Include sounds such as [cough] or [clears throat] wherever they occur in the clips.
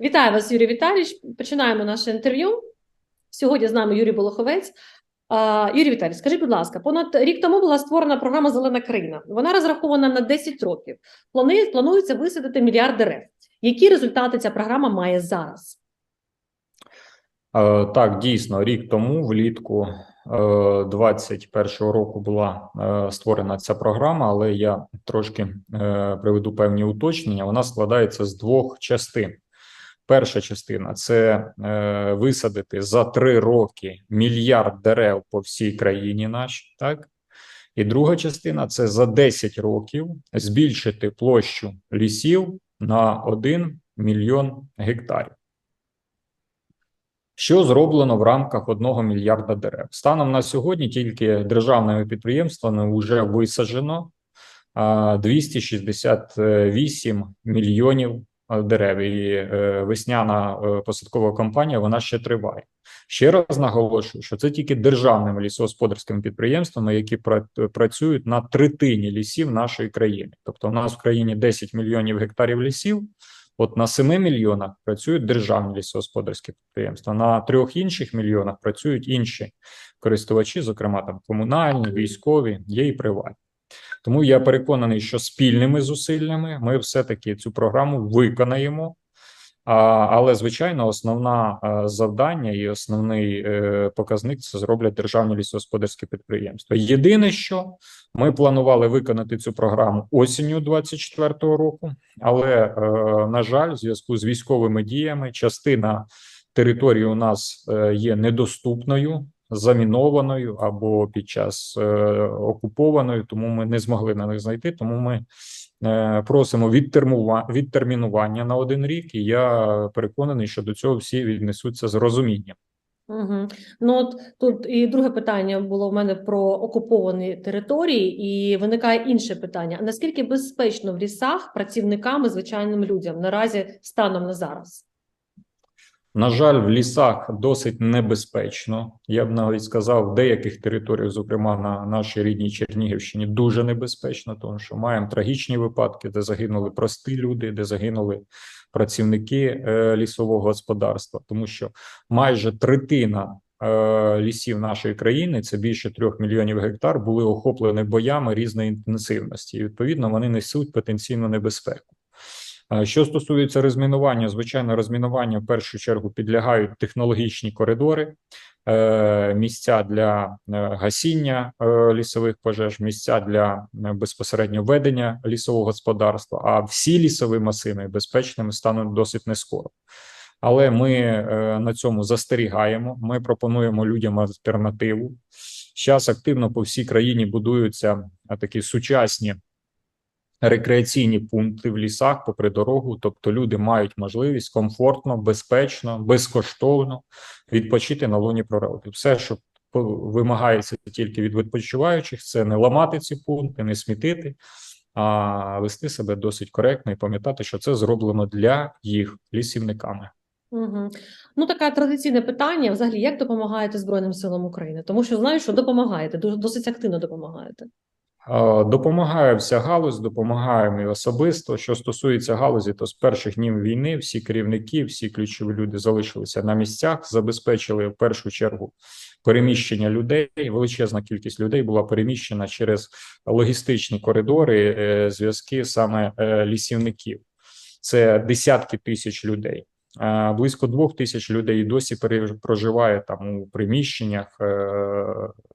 Вітаю вас, Юрій Віталійович. Починаємо наше інтерв'ю. Сьогодні з нами Юрій Болоховець. Юрій Віталійович, скажіть, будь ласка, понад рік тому була створена програма Зелена країна. Вона розрахована на 10 років. Планується висадити мільярд дерев. Які результати ця програма має зараз? Так, дійсно, рік тому, влітку 21-го року, була створена ця програма, але я трошки е, приведу певні уточнення. Вона складається з двох частин. Перша частина це е, висадити за три роки мільярд дерев по всій країні нашій, так? І друга частина це за 10 років збільшити площу лісів на 1 мільйон гектарів. Що зроблено в рамках 1 мільярда дерев? Станом на сьогодні тільки державними підприємствами вже висаджено 268 мільйонів дерев. І е, весняна е, посадкова кампанія вона ще триває. Ще раз наголошую, що це тільки державними лісогосподарськими підприємствами, які працюють на третині лісів нашої країни. Тобто, у нас в країні 10 мільйонів гектарів лісів. От на 7 мільйонах працюють державні лісогосподарські підприємства, на трьох інших мільйонах працюють інші користувачі, зокрема там комунальні, військові, є і приватні. Тому я переконаний, що спільними зусиллями ми все-таки цю програму виконаємо. Але звичайно, основне завдання і основний е, показник це зроблять державні лісогосподарські підприємства. Єдине, що ми планували виконати цю програму осінню 24-го року, але е, на жаль, в зв'язку з військовими діями частина території у нас е, є недоступною, замінованою або під час е, окупованою, тому ми не змогли на них знайти. Тому ми е, просимо відтермінування на один рік, і я переконаний, що до цього всі віднесуться з розумінням. Угу. Ну от тут і друге питання було в мене про окуповані території, і виникає інше питання: наскільки безпечно в лісах працівникам і звичайним людям наразі станом на зараз? На жаль, в лісах досить небезпечно. Я б навіть сказав, в деяких територіях, зокрема на нашій рідній Чернігівщині, дуже небезпечно, тому що маємо трагічні випадки, де загинули прості люди, де загинули працівники е, лісового господарства, тому що майже третина е, лісів нашої країни, це більше трьох мільйонів гектар, були охоплені боями різної інтенсивності. І відповідно вони несуть потенційну небезпеку. Е, Що стосується розмінування, звичайно, розмінування в першу чергу підлягають технологічні коридори, е, місця для е, гасіння лісових пожеж, місця для безпосередньо ведення лісового господарства. А всі лісові масиви безпечними стануть досить нескоро. Але ми на цьому застерігаємо. Ми пропонуємо людям альтернативу. Зараз активно по всій країні будуються такі сучасні рекреаційні пункти в лісах попри дорогу. Тобто люди мають можливість комфортно, безпечно, безкоштовно відпочити на лоні природи. Все, що вимагається тільки від відпочиваючих, це не ламати ці пункти, не смітити, а вести себе досить коректно і пам'ятати, що це зроблено для їх лісівниками. Угу. Ну, таке традиційне питання: взагалі, як допомагаєте Збройним силам України? Тому що знаю, що допомагаєте, досить активно допомагаєте. Допомагає вся галузь, допомагаємо і особисто. Що стосується галузі, то з перших днів війни всі керівники, всі ключові люди залишилися на місцях, забезпечили в першу чергу переміщення людей. Величезна кількість людей була переміщена через логістичні коридори, е, зв'язки саме е, лісівників. Це десятки тисяч людей. Близько двох тисяч людей досі проживає там у приміщеннях е,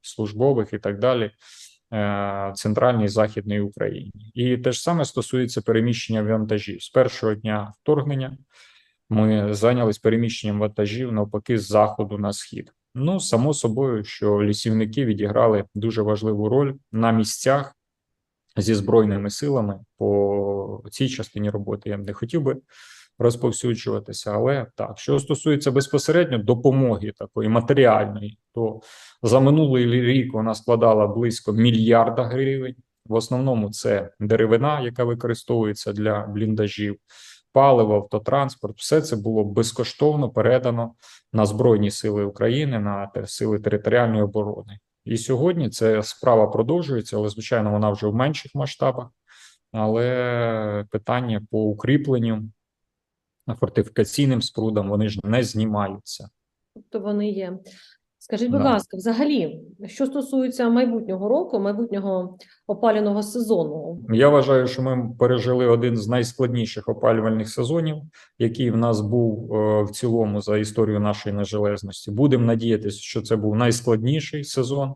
службових і так далі е, центральній західній Україні. І те ж саме стосується переміщення вантажів. З першого дня вторгнення ми зайнялись переміщенням вантажів навпаки з заходу на схід. Ну, само собою, що лісівники відіграли дуже важливу роль на місцях зі збройними силами по цій частині роботи. Я не хотів би розповсюджуватися, але так, що стосується безпосередньо допомоги такої матеріальної, то за минулий рік вона складала близько мільярда гривень. В основному це деревина, яка використовується для бліндажів, паливо, автотранспорт. Все це було безкоштовно передано на Збройні Сили України, на сили територіальної оборони. І сьогодні ця справа продовжується, але звичайно вона вже в менших масштабах. Але питання по укріпленню фортифікаційним спрудам, вони ж не знімаються. Тобто вони є. Скажіть, будь Да. ласка, взагалі, що стосується майбутнього року, майбутнього опалювального сезону, Я вважаю, що ми пережили один з найскладніших опалювальних сезонів, який в нас був е, в цілому за історію нашої нежелезності. Будемо надіятися, що це був найскладніший сезон.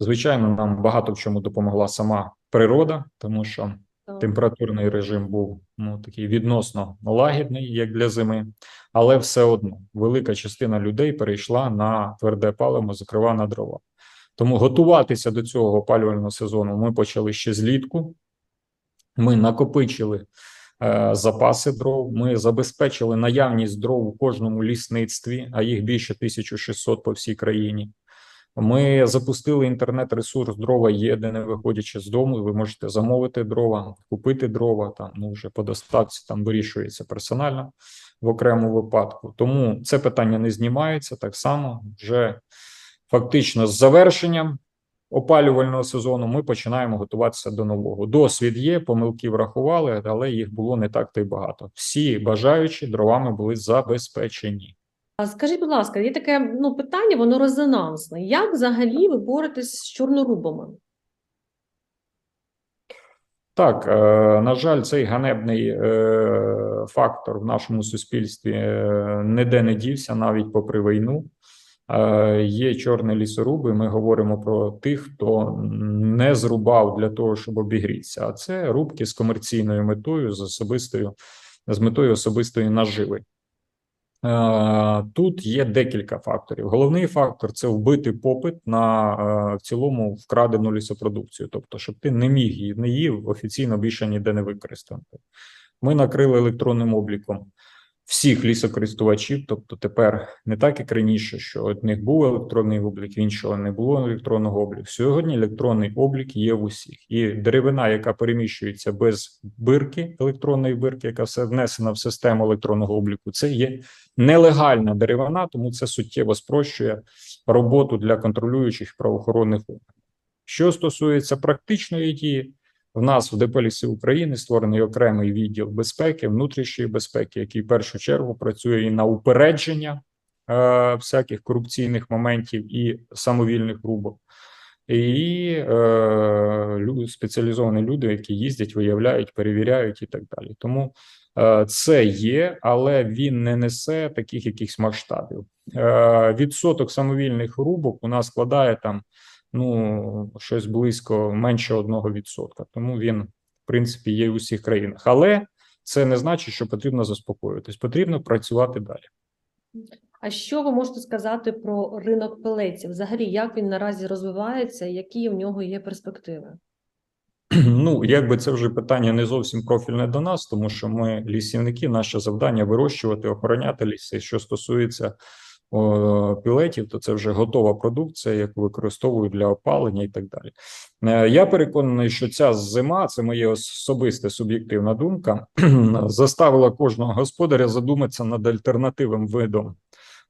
Звичайно, нам багато в чому допомогла сама природа, тому що. Температурний режим був ну такий відносно лагідний, як для зими, але все одно велика частина людей перейшла на тверде паливо, зокрема на дрова. Тому готуватися до цього опалювального сезону ми почали ще злітку. Ми накопичили е, запаси дров. Ми забезпечили наявність дров у кожному лісництві, а їх більше 1600 по всій країні. Ми запустили інтернет-ресурс дрова є, не виходячи з дому. Ви можете замовити дрова, купити дрова. Там ну вже по доставці там вирішується персонально в окремому випадку. Тому це питання не знімається так само. Вже фактично з завершенням опалювального сезону ми починаємо готуватися до нового. Досвід є, помилки врахували, але їх було не так то й багато. Всі бажаючі дровами були забезпечені. Скажіть, будь ласка, є таке ну, питання, воно резонансне. Як взагалі ви боретесь з чорнорубами? Так, е, на жаль, цей ганебний е, фактор в нашому суспільстві е, ніде не дівся, навіть попри війну. Є чорні лісоруби. Ми говоримо про тих, хто не зрубав для того, щоб обігрітися. А це рубки з комерційною метою, з особистою з метою особистої наживи. Е, Тут є декілька факторів. Головний фактор це вбити попит на е, в цілому вкрадену лісопродукцію, тобто, щоб ти не міг її не їв офіційно більше ніде не використати. Ми накрили електронним обліком всіх лісокористувачів, тобто тепер не так, як раніше, що одних був електронний облік, іншого не було електронного обліку. Сьогодні електронний облік є в усіх, і деревина, яка переміщується без бирки, електронної бирки, яка все внесена в систему електронного обліку, це є нелегальна деревина, тому це суттєво спрощує роботу для контролюючих правоохоронних органів. Що стосується практичної дії, в нас в ДП «Ліси України створений окремий відділ безпеки, внутрішньої безпеки, який в першу чергу працює і на упередження е, всяких корупційних моментів і самовільних рубок. І е, спеціалізовані люди, які їздять, виявляють, перевіряють і так далі. Тому е, це є, але він не несе таких якихось масштабів. Е, відсоток самовільних рубок у нас складає там ну щось близько менше одного відсотка. Тому він, в принципі, є в усіх країнах. Але це не значить, що потрібно заспокоюватись. Потрібно працювати далі. А що ви можете сказати про ринок пелетів? Взагалі, як він наразі розвивається, які в нього є перспективи? [clears throat] Ну, якби це вже питання не зовсім профільне до нас, тому що ми лісівники, наше завдання вирощувати, охороняти ліси. Що стосується пілетів, то це вже готова продукція, яку використовують для опалення і так далі. Е, Я переконаний, що ця зима, це моя особиста суб'єктивна думка, [clears throat] заставила кожного господаря задуматися над альтернативним видом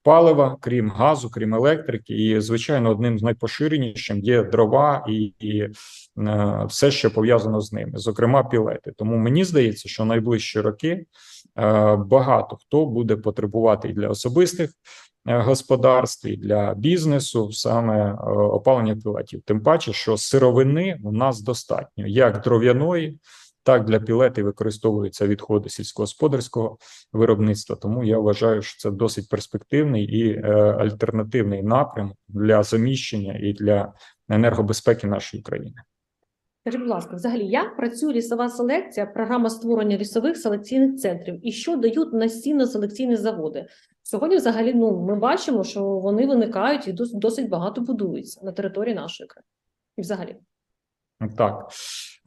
палива, крім газу, крім електрики, і звичайно, одним з найпоширенішим є дрова і, і е, все, що пов'язано з ними, зокрема пілети. Тому мені здається, що найближчі роки е, багато хто буде потребувати і для особистих е, господарств, і для бізнесу саме е, опалення пілетів. Тим паче, що сировини у нас достатньо, як дров'яної. Так, для пілетів використовуються відходи сільськогосподарського виробництва. Тому я вважаю, що це досить перспективний і е, альтернативний напрям для заміщення і для енергобезпеки нашої країни. Скажіть, будь ласка, взагалі, як працює лісова селекція, програма створення лісових селекційних центрів і що дають насінно-селекційні заводи? Сьогодні, взагалі, ну ми бачимо, що вони виникають і досить багато будуються на території нашої країни. І взагалі. Так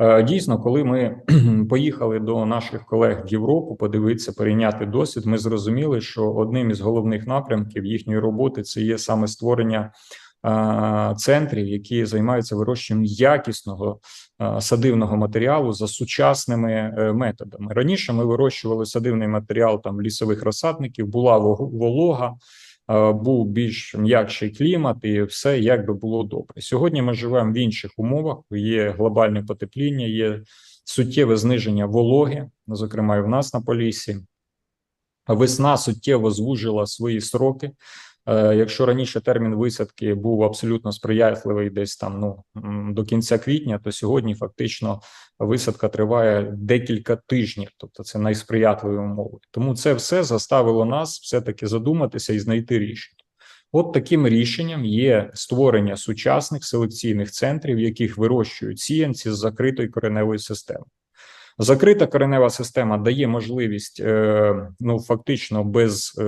Е, дійсно, коли ми [clears throat] поїхали до наших колег в Європу, подивитися, перейняти досвід, ми зрозуміли, що одним із головних напрямків їхньої роботи це є саме створення центрів, які займаються вирощенням якісного садивного матеріалу за сучасними е, методами. Раніше ми вирощували садивний матеріал там лісових розсадників, була волога. Був більш м'якший клімат, і все якби було добре. Сьогодні ми живемо в інших умовах. Є глобальне потепління, є суттєве зниження вологи, зокрема і в нас на Поліссі. Весна суттєво звужила свої сроки. Е, Якщо раніше термін висадки був абсолютно сприятливий, десь там ну до кінця квітня, то сьогодні фактично висадка триває декілька тижнів, тобто це найсприятливі умови. Тому це все заставило нас все-таки задуматися і знайти рішення. От таким рішенням є створення сучасних селекційних центрів, в яких вирощують сіянці з закритою кореневою системою. Закрита коренева система дає можливість, е, ну фактично, без е,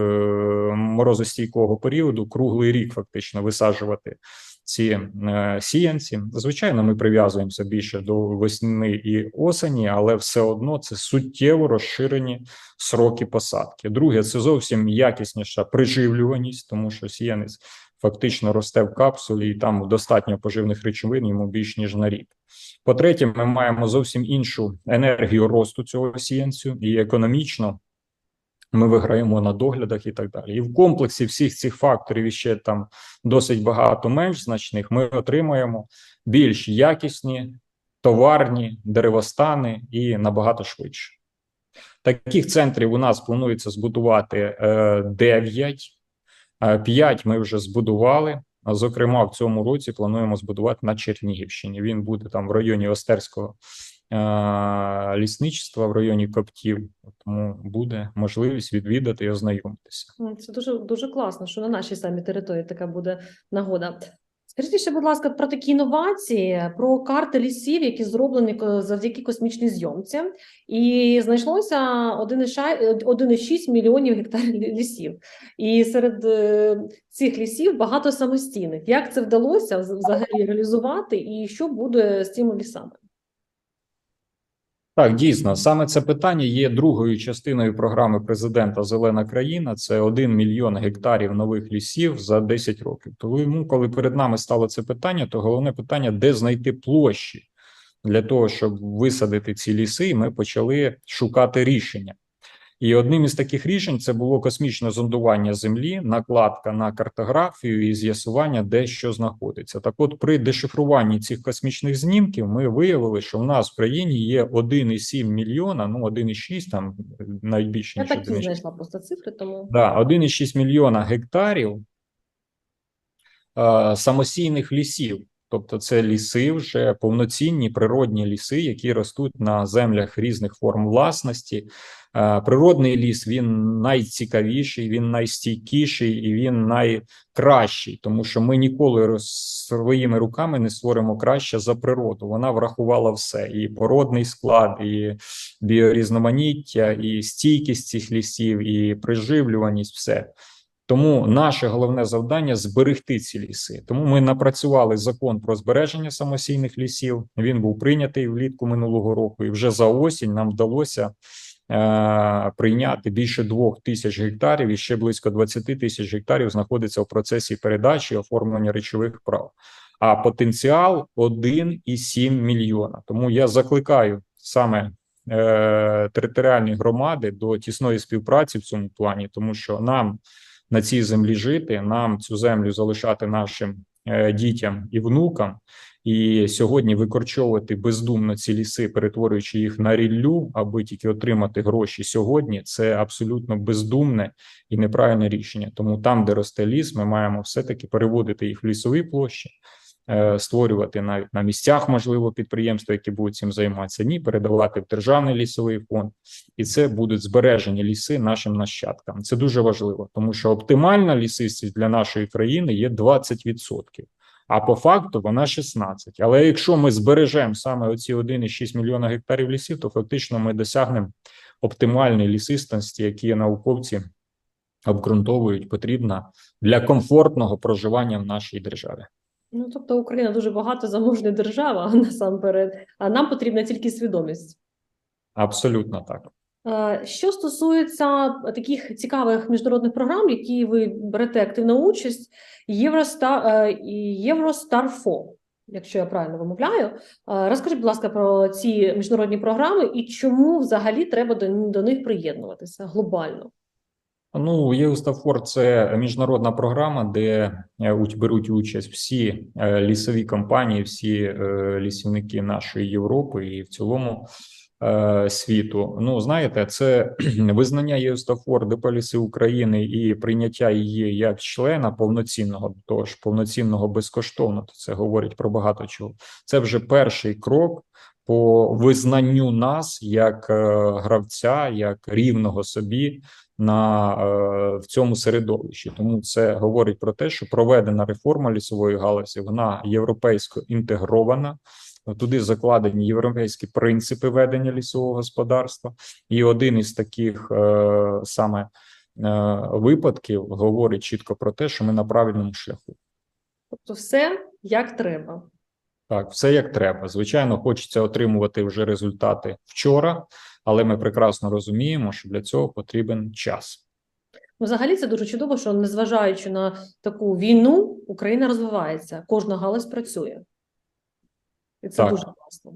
морозостійкого періоду, круглий рік фактично висаджувати ці е, сіянці. Звичайно, ми прив'язуємося більше до весни і осені, але все одно це суттєво розширені сроки посадки. Друге, це зовсім якісніша приживлюваність, тому що сіянець фактично росте в капсулі, і там достатньо поживних речовин йому більш ніж на рік. По-третє, ми маємо зовсім іншу енергію росту цього сіянцю, і економічно ми виграємо на доглядах і так далі. І в комплексі всіх цих факторів і ще там досить багато менш значних. Ми отримаємо більш якісні товарні деревостани і набагато швидше. Таких центрів у нас планується збудувати е, 9. 5 ми вже збудували. Зокрема, в цьому році плануємо збудувати на Чернігівщині. Він буде там в районі Остерського лісничества, в районі Коптів. Тому буде можливість відвідати і ознайомитися. Ну, Це дуже дуже класно, що на нашій самій території така буде нагода. Скажіть ще, будь ласка, про такі інновації, про карти лісів, які зроблені завдяки космічній зйомці, і знайшлося 1,6 1,6 мільйонів гектарів лісів. І серед е, цих лісів багато самостійних. Як це вдалося взагалі реалізувати, і що буде з цими лісами? Так, дійсно, саме це питання є другою частиною програми президента Зелена країна. Це 1 мільйон гектарів нових лісів за 10 років. Тому, коли перед нами стало це питання, то головне питання, де знайти площі для того, щоб висадити ці ліси, і ми почали шукати рішення. І одним із таких рішень це було космічне зондування землі, накладка на картографію і з'ясування, де що знаходиться. Так, от при дешифруванні цих космічних знімків ми виявили, що в нас в країні є 1,7 мільйона, ну 1,6, там навіть більше Я ніж так і знайшла просто цифри, тому Да, 1,6 мільйона гектарів самосійних лісів. Тобто це ліси вже повноцінні природні ліси, які ростуть на землях різних форм власності. Е, Природний ліс він найцікавіший, він найстійкіший і він найкращий, тому що ми ніколи своїми руками не створимо краще за природу. Вона врахувала все: і породний склад, і біорізноманіття, і стійкість цих лісів, і приживлюваність, все. Тому наше головне завдання зберегти ці ліси. Тому ми напрацювали закон про збереження самосійних лісів. Він був прийнятий влітку минулого року, і вже за осінь нам вдалося е, прийняти більше двох тисяч гектарів, і ще близько 20 тисяч гектарів знаходиться в процесі передачі оформлення речових прав. А потенціал 1,7 мільйона. Тому я закликаю саме е, територіальні громади до тісної співпраці в цьому плані, тому що нам на цій землі жити, нам цю землю залишати нашим е, дітям і внукам. І сьогодні викорчовувати бездумно ці ліси, перетворюючи їх на ріллю, аби тільки отримати гроші сьогодні, це абсолютно бездумне і неправильне рішення. Тому там, де росте ліс, ми маємо все-таки переводити їх в лісові площі, створювати навіть на місцях, можливо, підприємства, які будуть цим займатися, ні, передавати в державний лісовий фонд, і це будуть збережені ліси нашим нащадкам. Це дуже важливо, тому що оптимальна лісистість для нашої країни є 20%. А по факту вона 16. Але якщо ми збережемо саме оці 1,6 мільйона гектарів лісів, то фактично ми досягнемо оптимальної лісистості, які науковці обґрунтовують потрібна для комфортного проживання в нашій державі. Ну тобто Україна дуже багато заможна держава насамперед, а нам потрібна тільки свідомість. Абсолютно так. Е, Що стосується таких цікавих міжнародних програм, які ви берете активну участь, Євростар е, Євростарфо, якщо я правильно вимовляю, Е, розкажіть, будь ласка, про ці міжнародні програми і чому взагалі треба до, до них приєднуватися глобально? Ну, Єустафор це міжнародна програма, де е, беруть участь всі е, лісові компанії, всі е, лісівники нашої Європи, і в цілому світу. Ну, знаєте, це [clears throat] визнання ЄСТАФОР Деполіси України і прийняття її як члена повноцінного, до того ж повноцінного безкоштовно. То це говорить про багато чого. Це вже перший крок по визнанню нас як е, гравця, як рівного собі на е, в цьому середовищі. Тому це говорить про те, що проведена реформа лісової галузі, вона європейсько інтегрована. Туди закладені європейські принципи ведення лісового господарства, і один із таких е, саме е, випадків говорить чітко про те, що ми на правильному шляху. Тобто, все як треба. Так, все як треба. Звичайно, хочеться отримувати вже результати вчора, але ми прекрасно розуміємо, що для цього потрібен час. Ну, взагалі, це дуже чудово, що незважаючи на таку війну, Україна розвивається, кожна галузь працює. І це Так. дуже класно.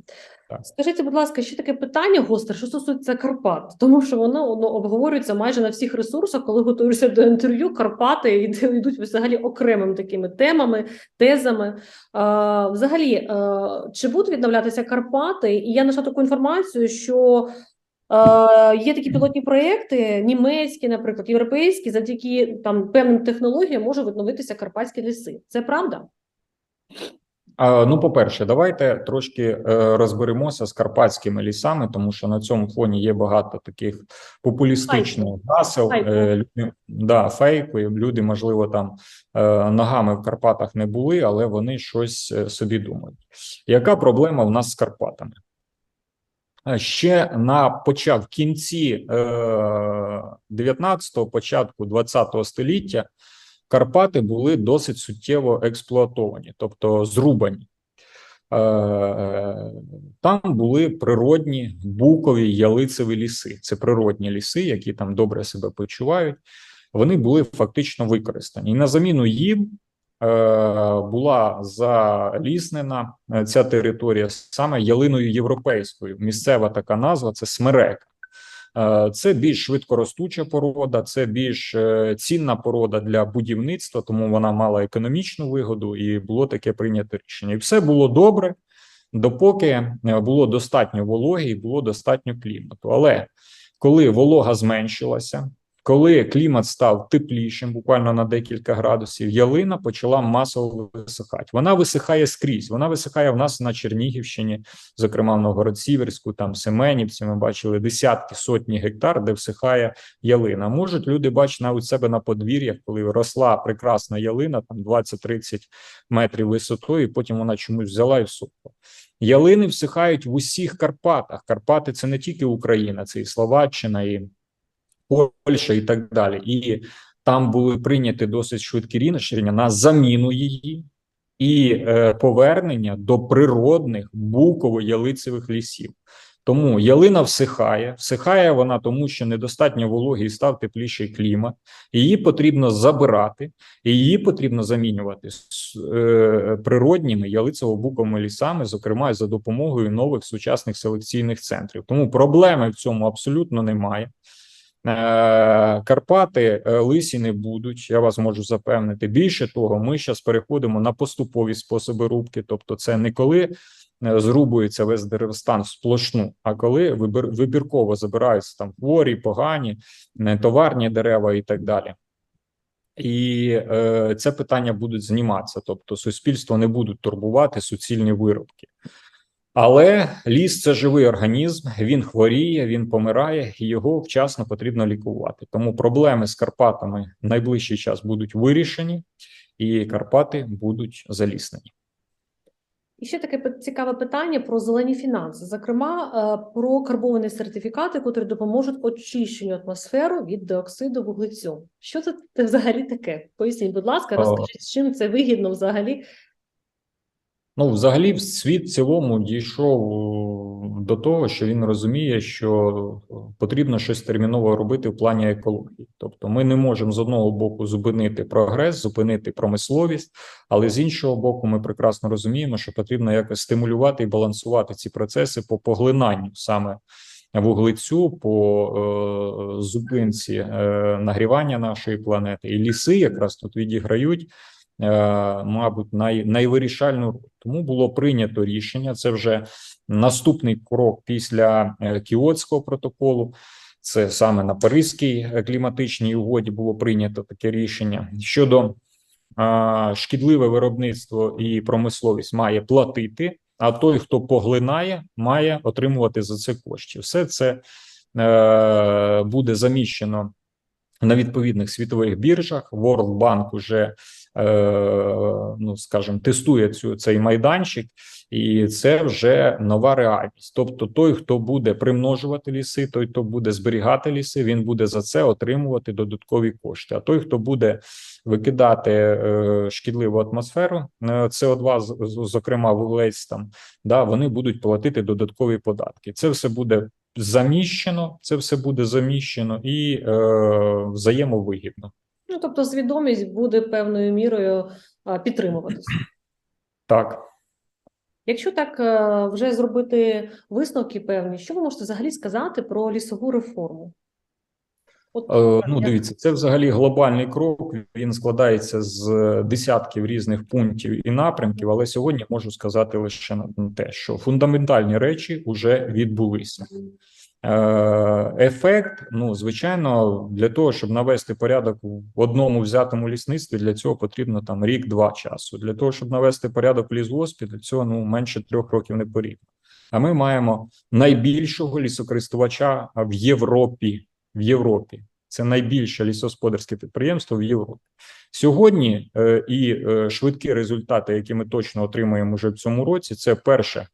Так. Скажіть, будь ласка, ще таке питання гостре, що стосується Карпат, тому що воно ну, обговорюється майже на всіх ресурсах, коли готуєшся до інтерв'ю, Карпати йдуть взагалі окремими такими темами, тезами. А, взагалі, а, чи будуть відновлятися Карпати? І я знайшла таку інформацію, що Є такі пілотні проєкти, німецькі, наприклад, європейські, завдяки там певним технологіям можуть відновитися карпатські ліси. Це правда? Ну, по-перше, давайте трошки е, розберемося з карпатськими лісами, тому що на цьому фоні є багато таких популістичних гасел. Фейку. Е, люди, да, фейку. Люди, можливо, там е, ногами в Карпатах не були, але вони щось собі думають. Яка проблема в нас з Карпатами? Ще на почав в кінці е, 19-го, початку 20-го століття Карпати були досить суттєво експлуатовані, тобто зрубані. Е, Там були природні букові ялицеві ліси. Це природні ліси, які там добре себе почувають. Вони були фактично використані. І на заміну їм е, була заліснена е, ця територія саме ялиною європейською. Місцева така назва це смерека. Е, Це більш швидкоростуча порода, це більш е, цінна порода для будівництва, тому вона мала економічну вигоду, і було таке прийнято рішення. І все було добре, допоки е, було достатньо вологи і було достатньо клімату. Але коли волога зменшилася, коли клімат став теплішим, буквально на декілька градусів, ялина почала масово висихати. Вона висихає скрізь. Вона висихає в нас на Чернігівщині, зокрема в Новгород-Сіверську, там Семенівці. Ми бачили десятки сотні гектар, де всихає ялина. Можуть люди бачити навіть себе на подвір'ях, коли росла прекрасна ялина, там 20-30 метрів висотою, і потім вона чомусь взяла і всухла. Ялини всихають в усіх Карпатах. Карпати це не тільки Україна, це і Словаччина, і Польща, і так далі. І там були прийняті досить швидкі рішення на заміну її і е, повернення до природних буково-ялицевих лісів. Тому ялина всихає, всихає вона тому, що недостатньо вологі і став тепліший клімат. Її потрібно забирати, її потрібно замінювати з е, природніми ялицево-буковими лісами, зокрема за допомогою нових сучасних селекційних центрів. Тому проблеми в цьому абсолютно немає. Е, Карпати е, лисі не будуть, я вас можу запевнити. Більше того, ми зараз переходимо на поступові способи рубки. Тобто, це не коли е, зрубується весь деревостан сплошну, а коли вибір, вибірково забираються там хворі, погані, товарні дерева і так далі. І е, це питання будуть зніматися, тобто суспільство не будуть турбувати суцільні виробки. Але ліс це живий організм, він хворіє, він помирає, і його вчасно потрібно лікувати. Тому проблеми з Карпатами в найближчий час будуть вирішені, і Карпати будуть заліснені. І ще таке цікаве питання про зелені фінанси, зокрема е, про карбовані сертифікати, котрі допоможуть очищенню атмосферу від диоксиду вуглецю. Що це взагалі таке? Поясніть, будь ласка, розкажіть, з чим це вигідно взагалі? Ну, взагалі, світ в цілому дійшов е, до того, що він розуміє, що потрібно щось терміново робити в плані екології. Тобто, ми не можемо з одного боку зупинити прогрес, зупинити промисловість, але з іншого боку, ми прекрасно розуміємо, що потрібно якось стимулювати і балансувати ці процеси по поглинанню саме вуглецю, по е, зупинці е, нагрівання нашої планети. І ліси якраз тут відіграють мабуть, най, найвирішальну роль. Тому було прийнято рішення. Це вже наступний крок після е, Кіотського протоколу. Це саме на Паризькій е, кліматичній угоді було прийнято таке рішення щодо а, шкідливе виробництво і промисловість має платити. А той, хто поглинає, має отримувати за це кошти. Все це е, буде заміщено на відповідних світових біржах. World Bank уже, е, ну скажімо, тестує цю цей майданчик, і це вже нова реальність. Тобто, той, хто буде примножувати ліси, той, хто буде зберігати ліси, він буде за це отримувати додаткові кошти. А той, хто буде викидати е, шкідливу атмосферу, е, СО2, з- з- зокрема вуглець там, да, вони будуть платити додаткові податки. Це все буде заміщено, це все буде заміщено і е, взаємовигідно. Ну, тобто свідомість буде певною мірою підтримуватися. Так. Якщо так е, вже зробити висновки певні, що ви можете взагалі сказати про лісову реформу? От, Е, Ну, дивіться, це взагалі глобальний крок. Він складається з десятків різних пунктів і напрямків. Але сьогодні можу сказати лише на те, що фундаментальні речі вже відбулися. Е, Ефект, ну звичайно, для того, щоб навести порядок в одному взятому лісництві, для цього потрібно там рік-два часу. Для того, щоб навести порядок в лісгоспі, для цього ну менше трьох років не потрібно. А ми маємо найбільшого лісокористувача в Європі. В Європі це найбільше лісогосподарське підприємство в Європі. Сьогодні е, і е, швидкі результати, які ми точно отримаємо вже в цьому році, це перше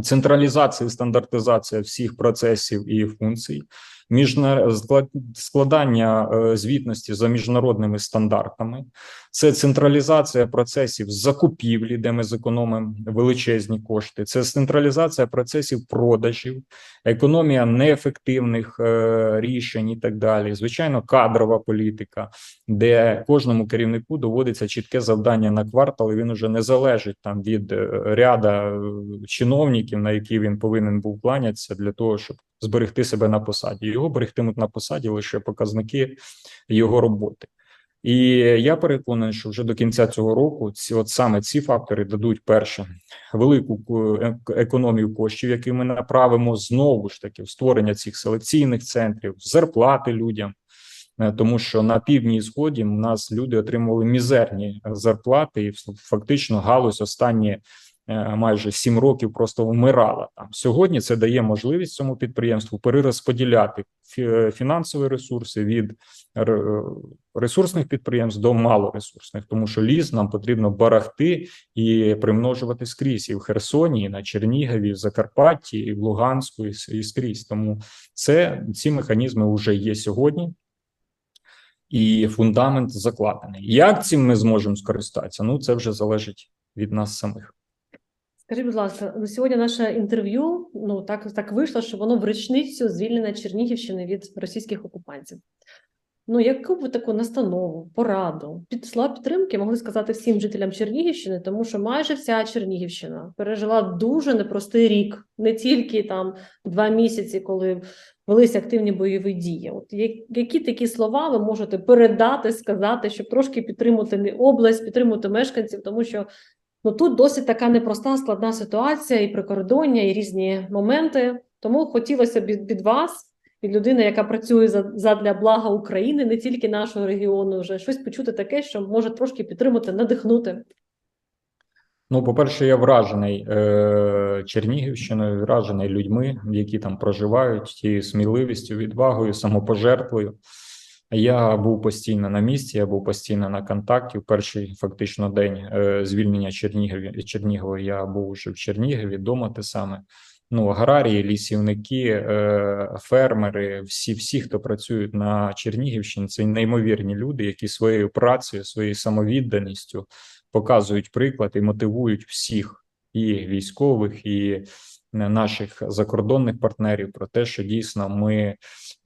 централізація стандартизація всіх процесів і функцій, міжна... склад- складання е, звітності за міжнародними стандартами, це централізація процесів закупівлі, де ми зекономимо величезні кошти, це централізація процесів продажів, економія неефективних е, рішень і так далі. Звичайно, кадрова політика, де кожному керівнику доводиться чітке завдання на квартал, і він уже не залежить там від е, ряда чиновників, на які він повинен був кланятися для того, щоб зберегти себе на посаді. Його берегтимуть на посаді лише показники його роботи. І я переконаний, що вже до кінця цього року ці от саме ці фактори дадуть перше велику ку- е- економію коштів, які ми направимо знову ж таки в створення цих селекційних центрів, зарплати людям. Е, Тому що на півдні і сході у нас люди отримували мізерні е, зарплати, і фактично галузь останні майже сім років просто вмирала там. Сьогодні це дає можливість цьому підприємству перерозподіляти фінансові ресурси від ресурсних підприємств до малоресурсних, тому що ліс нам потрібно барахти і примножувати скрізь і в Херсоні, і на Чернігові, і в Закарпатті, і в Луганську, і скрізь. Тому це ці механізми вже є сьогодні. І фундамент закладений. Як цим ми зможемо скористатися? Ну це вже залежить від нас самих. Скажіть, будь ласка, ну, сьогодні наше інтерв'ю ну так, так вийшло, що воно в річницю звільнення Чернігівщини від російських окупантів. Ну, яку б таку настанову, пораду, під слова підтримки могли сказати всім жителям Чернігівщини, тому що майже вся Чернігівщина пережила дуже непростий рік, не тільки там два місяці, коли велися активні бойові дії. От які такі слова ви можете передати, сказати, щоб трошки підтримати не область, підтримати мешканців, тому що Ну тут досить така непроста складна ситуація, і прикордоння, і різні моменти. Тому хотілося б від, вас, від людини, яка працює за, задля блага України, не тільки нашого регіону, вже щось почути таке, що може трошки підтримати, надихнути. Ну, по-перше, я вражений е, Чернігівщиною, вражений людьми, які там проживають, тією сміливістю, відвагою, самопожертвою. Я був постійно на місці, я був постійно на контакті. В перший фактично день е, звільнення Чернігові Чернігова я був уже в Чернігові, дома те саме. Ну, аграрії, лісівники, е, фермери, всі, всі, хто працюють на Чернігівщині, це неймовірні люди, які своєю працею, своєю самовідданістю показують приклад і мотивують всіх і військових, і наших закордонних партнерів про те, що дійсно ми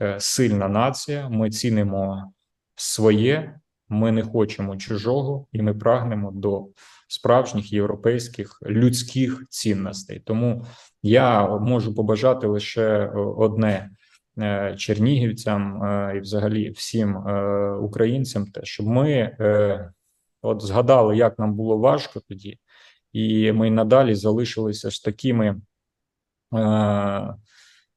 е, сильна нація, ми цінимо своє, ми не хочемо чужого, і ми прагнемо до справжніх європейських людських цінностей. Тому я можу побажати лише е, одне. е, Чернігівцям е, і взагалі всім е, українцям, те, щоб ми е, От згадали, як нам було важко тоді, і ми надалі залишилися ж такими, е,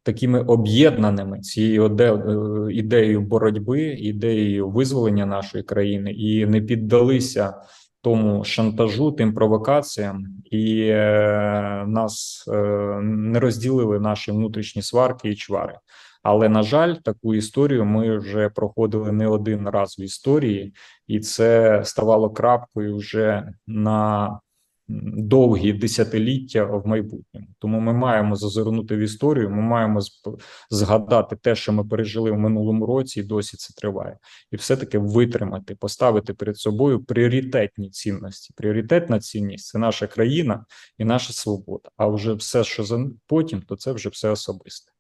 такими об'єднаними цією е, ідеєю боротьби, ідеєю визволення нашої країни, і не піддалися тому шантажу, тим провокаціям, і е, нас е, не розділили наші внутрішні сварки і чвари. Але на жаль, таку історію ми вже проходили не один раз в історії, і це ставало крапкою вже на довгі десятиліття в майбутньому. Тому ми маємо зазирнути в історію. Ми маємо згадати те, що ми пережили в минулому році, і досі це триває, і все-таки витримати, поставити перед собою пріоритетні цінності. Пріоритетна цінність це наша країна і наша свобода. А вже все, що за потім, то це вже все особисте.